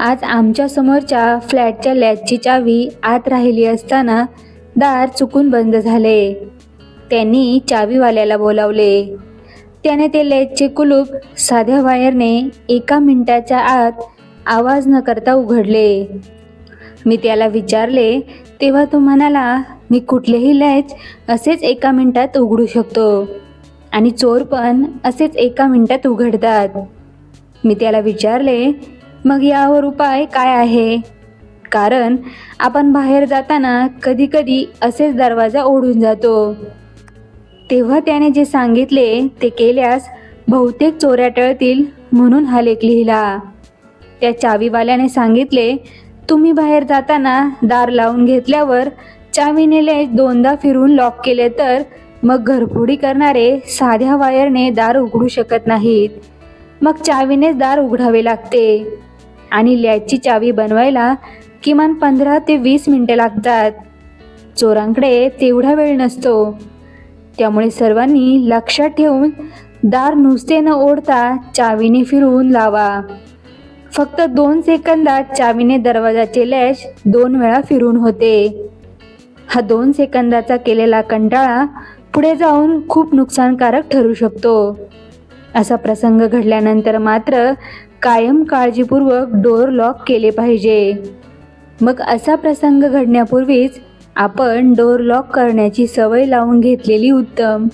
आज आमच्या समोरच्या फ्लॅटच्या लॅचची चावी आत राहिली असताना दार चुकून बंद झाले. त्यांनी चावीवाल्याला बोलावले. त्याने ते लॅचचे कुलूप साध्या वायरने एका मिनिटाच्या आत आवाज न करता उघडले. मी त्याला विचारले तेव्हा तो म्हणाला मी कुठलेही लॅच असेच एका मिनिटात उघडू शकतो आणि चोर पण असेच एका मिनिटात उघडतात मी त्याला विचारले मग यावर उपाय काय आहे? कारण आपण बाहेर जाताना कधीकधी असेच दरवाजा ओढून जातो. तेव्हा त्याने जे सांगितले ते केल्यास बहुतेक चोऱ्या टळतील म्हणून हा लेख लिहिला. त्या चावीवाल्याने सांगितले तुम्ही बाहेर जाताना दार लावून घेतल्यावर चावीने लेच दोनदा फिरून लॉक केले तर मग घरफोडी करणारे साध्या वायरने दार उघडू शकत नाहीत. मग चावीनेच दार उघडावे लागते. आणि लॅचची चावी बनवायला किमान पंधरा ते वीस मिनटे लागतात. चोरांकडे तेवढा वेळ नसतो. त्यामुळे सर्वांनी लक्षात ठेवून दार नुसते न ओढता चावीने फिरवून लावा. फक्त दोन सेकंदात चावीने दरवाजाचे लॅश दोन वेळा फिरून होते. हा दोन सेकंदाचा केलेला कंटाळा पुढे जाऊन खूप नुकसानकारक ठरू शकतो. असा प्रसंग घडल्यानंतर मात्र कायम काळजीपूर्वक डोअर लॉक केले पाहिजे. मग असा प्रसंग घडण्यापूर्वीच आपण डोअर लॉक करण्याची सवय लावून घेतलेली उत्तम.